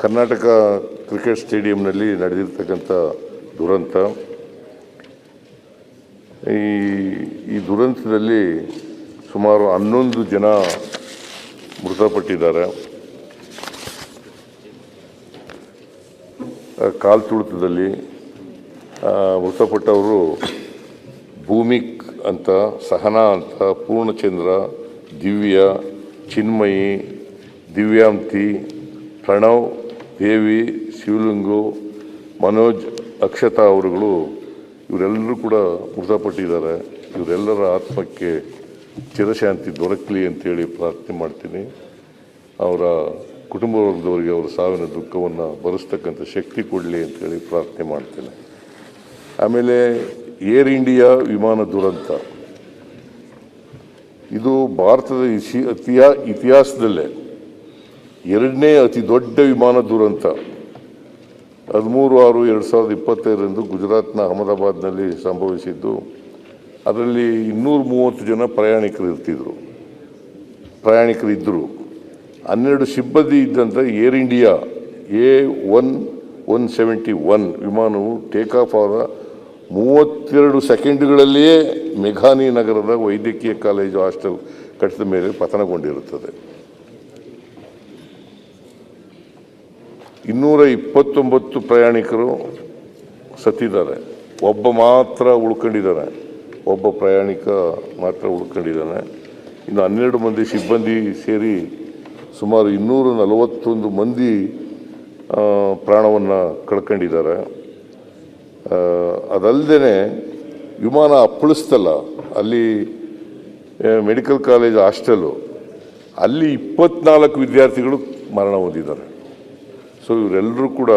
Karnataka cricket ಸ್ಟೇಡಿಯಂನಲ್ಲಿ ನಡೆದಿರ್ತಕ್ಕಂಥ ದುರಂತ. ಈ ಈ ದುರಂತದಲ್ಲಿ ಸುಮಾರು ಹನ್ನೊಂದು ಜನ ಮೃತಪಟ್ಟಿದ್ದಾರೆ. ಕಾಲು ತುಳಿತದಲ್ಲಿ ಮೃತಪಟ್ಟವರು ಭೂಮಿಕ್ ಅಂತ, ಸಹನಾ ಅಂತ, ಪೂರ್ಣಚಂದ್ರ, ದಿವ್ಯ, ಚಿನ್ಮಯಿ, ದಿವ್ಯಾಂತಿ, ಪ್ರಣವ್ ದೇವಿ ಶಿವಲಿಂಗು, ಮನೋಜ್, ಅಕ್ಷತಾ ಅವರುಗಳು ಇವರೆಲ್ಲರೂ ಕೂಡ ಮೃತಪಟ್ಟಿದ್ದಾರೆ. ಇವರೆಲ್ಲರ ಆತ್ಮಕ್ಕೆ ಚಿರಶಾಂತಿ ದೊರಕಲಿ ಅಂತೇಳಿ ಪ್ರಾರ್ಥನೆ ಮಾಡ್ತೀನಿ. ಅವರ ಕುಟುಂಬ ವರ್ಗದವರಿಗೆ ಅವರ ಸಾವಿನ ದುಃಖವನ್ನು ಭರಿಸ್ತಕ್ಕಂಥ ಶಕ್ತಿ ಕೊಡಲಿ ಅಂತೇಳಿ ಪ್ರಾರ್ಥನೆ ಮಾಡ್ತೇನೆ. ಆಮೇಲೆ ಏರ್ ಇಂಡಿಯಾ ವಿಮಾನ ದುರಂತ. ಇದು ಭಾರತದ ಇತಿಹಾಸದಲ್ಲೇ ಎರಡನೇ ಅತಿ ದೊಡ್ಡ ವಿಮಾನ ದುರಂತ. ಹದಿಮೂರು ಆರು ಎರಡು ಸಾವಿರದ ಇಪ್ಪತ್ತೈದರಂದು ಗುಜರಾತ್ನ ಅಹಮದಾಬಾದ್ನಲ್ಲಿ ಸಂಭವಿಸಿದ್ದು, ಅದರಲ್ಲಿ ಇನ್ನೂರ ಮೂವತ್ತು ಜನ ಪ್ರಯಾಣಿಕರು ಇರ್ತಿದ್ರು. ಪ್ರಯಾಣಿಕರು ಇದ್ದರು ಹನ್ನೆರಡು ಸಿಬ್ಬಂದಿ ಇದ್ದಂಥ air India A one one seventy one ವಿಮಾನವು ಟೇಕ್ ಆಫ್ ಆದ ಮೂವತ್ತೆರಡು ಸೆಕೆಂಡ್ಗಳಲ್ಲಿಯೇ ಮೆಘಾನಿ ನಗರದ ವೈದ್ಯಕೀಯ ಕಾಲೇಜು ಹಾಸ್ಟೆಲ್ ಕಟ್ಟಿದ ಮೇಲೆ ಪತನಗೊಂಡಿರುತ್ತದೆ. ಇನ್ನೂರ ಇಪ್ಪತ್ತೊಂಬತ್ತು ಪ್ರಯಾಣಿಕರು ಸತ್ತಿದ್ದಾರೆ. ಒಬ್ಬ ಮಾತ್ರ ಉಳ್ಕೊಂಡಿದ್ದಾನೆ. ಒಬ್ಬ ಪ್ರಯಾಣಿಕ ಮಾತ್ರ ಉಳ್ಕೊಂಡಿದ್ದಾನೆ. ಇನ್ನು ಹನ್ನೆರಡು ಮಂದಿ ಸಿಬ್ಬಂದಿ ಸೇರಿ ಸುಮಾರು ಇನ್ನೂರ ನಲವತ್ತೊಂದು ಮಂದಿ ಪ್ರಾಣವನ್ನು ಕಳ್ಕೊಂಡಿದ್ದಾರೆ. ಅದಲ್ಲದೆ ವಿಮಾನ ಅಪ್ಪಳಿಸ್ತಲ್ಲ, ಅಲ್ಲಿ ಮೆಡಿಕಲ್ ಕಾಲೇಜ್ ಹಾಸ್ಟೆಲು, ಅಲ್ಲಿ ಇಪ್ಪತ್ನಾಲ್ಕು ವಿದ್ಯಾರ್ಥಿಗಳು ಮರಣ ಹೊಂದಿದ್ದಾರೆ. ಸೊ ಇವರೆಲ್ಲರೂ ಕೂಡ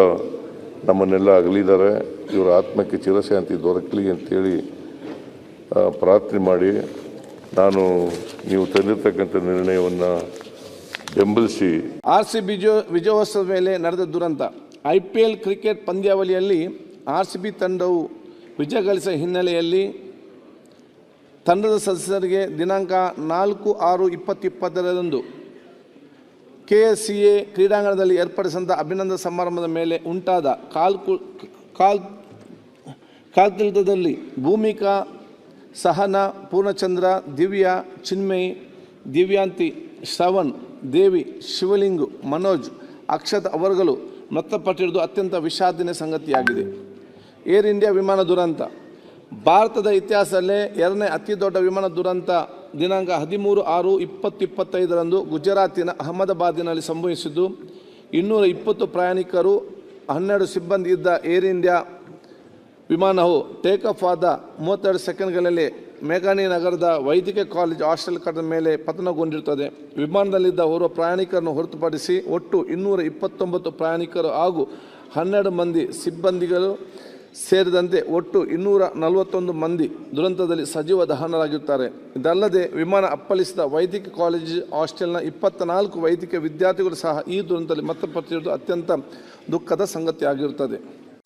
ನಮ್ಮನ್ನೆಲ್ಲ ಅಗಲಿದ್ದಾರೆ. ಇವರ ಆತ್ಮಕ್ಕೆ ಚಿರಶಾಂತಿ ದೊರಕಲಿ ಅಂತೇಳಿ ಪ್ರಾರ್ಥನೆ ಮಾಡಿ, ನಾನು ನೀವು ತಂದಿರ್ತಕ್ಕಂಥ ನಿರ್ಣಯವನ್ನು ಬೆಂಬಲಿಸಿ. ಆರ್ ಸಿ ಬಿಜೋ ವಿಜಯೋತ್ಸವದ ಮೇಲೆ ನಡೆದ ದುರಂತ. ಐ ಪಿ ಎಲ್ ಕ್ರಿಕೆಟ್ ಪಂದ್ಯಾವಳಿಯಲ್ಲಿ ಆರ್ ಸಿ ಬಿ ತಂಡವು ವಿಜಯ ಗಳಿಸಿದ ಹಿನ್ನೆಲೆಯಲ್ಲಿ ತಂಡದ ಸದಸ್ಯರಿಗೆ ದಿನಾಂಕ ನಾಲ್ಕು ಆರು ಇಪ್ಪತ್ತಿಪ್ಪತ್ತರಂದು ಕೆ ಎಸ್ ಸಿ ಎ ಕ್ರೀಡಾಂಗಣದಲ್ಲಿ ಏರ್ಪಡಿಸಿದಂಥ ಅಭಿನಂದನ ಸಮಾರಂಭದ ಮೇಲೆ ಉಂಟಾದ ಕಾಲ್ಕು ಕಾಲ್ ಕಾಲ್ತಿಳಿತದಲ್ಲಿ ಭೂಮಿಕಾ, ಸಹನ, ಪೂರ್ಣಚಂದ್ರ, ದಿವ್ಯಾ, ಚಿನ್ಮಯಿ, ದಿವ್ಯಾಂತಿ, ಶ್ರವಣ್, ದೇವಿ, ಶಿವಲಿಂಗು, ಮನೋಜ್, ಅಕ್ಷತ್ ಅವರುಗಳು ಮೃತಪಟ್ಟಿರುವುದು ಅತ್ಯಂತ ವಿಷಾದನೀಯ ಸಂಗತಿಯಾಗಿದೆ. ಏರ್ ಇಂಡಿಯಾ ವಿಮಾನ ದುರಂತ. ಭಾರತದ ಇತಿಹಾಸದಲ್ಲೇ ಎರಡನೇ ಅತಿ ದೊಡ್ಡ ವಿಮಾನ ದುರಂತ ದಿನಾಂಕ ಹದಿಮೂರು ಆರು ಇಪ್ಪತ್ತು ಇಪ್ಪತ್ತೈದರಂದು ಗುಜರಾತಿನ ಅಹಮದಾಬಾದಿನಲ್ಲಿ ಸಂಭವಿಸಿದ್ದು, ಇನ್ನೂರ ಇಪ್ಪತ್ತು ಪ್ರಯಾಣಿಕರು, ಹನ್ನೆರಡು ಸಿಬ್ಬಂದಿ ಇದ್ದ ಏರ್ ಇಂಡಿಯಾ ವಿಮಾನವು ಟೇಕ್ ಆಫ್ ಆದ ಮೂವತ್ತೆರಡು ಸೆಕೆಂಡ್ಗಳಲ್ಲಿ ಮೇಘಾನಿ ನಗರದ ವೈದ್ಯಕೀಯ ಕಾಲೇಜ್ ಹಾಸ್ಟೆಲ್ ಕಟ್ಟದ ಮೇಲೆ ಪತನಗೊಂಡಿರುತ್ತದೆ. ವಿಮಾನದಲ್ಲಿದ್ದ ಓರ್ವ ಪ್ರಯಾಣಿಕರನ್ನು ಹೊರತುಪಡಿಸಿ ಒಟ್ಟು ಇನ್ನೂರ ಇಪ್ಪತ್ತೊಂಬತ್ತು ಪ್ರಯಾಣಿಕರು ಹಾಗೂ ಹನ್ನೆರಡು ಮಂದಿ ಸಿಬ್ಬಂದಿಗಳು ಸೇರಿದಂತೆ ಒಟ್ಟು ಇನ್ನೂರ ನಲವತ್ತೊಂದು ಮಂದಿ ದುರಂತದಲ್ಲಿ ಸಜೀವ ದಹನರಾಗಿರುತ್ತಾರೆ. ಇದಲ್ಲದೆ ವಿಮಾನ ಅಪ್ಪಳಿಸಿದ ವೈದ್ಯಕೀಯ ಕಾಲೇಜ್ ಹಾಸ್ಟೆಲ್ನ ಇಪ್ಪತ್ತ ನಾಲ್ಕು ವೈದ್ಯಕೀಯ ವಿದ್ಯಾರ್ಥಿಗಳು ಸಹ ಈ ದುರಂತದಲ್ಲಿ ಮೃತಪಟ್ಟಿರುವುದು ಅತ್ಯಂತ ದುಃಖದ ಸಂಗತಿಯಾಗಿರುತ್ತದೆ.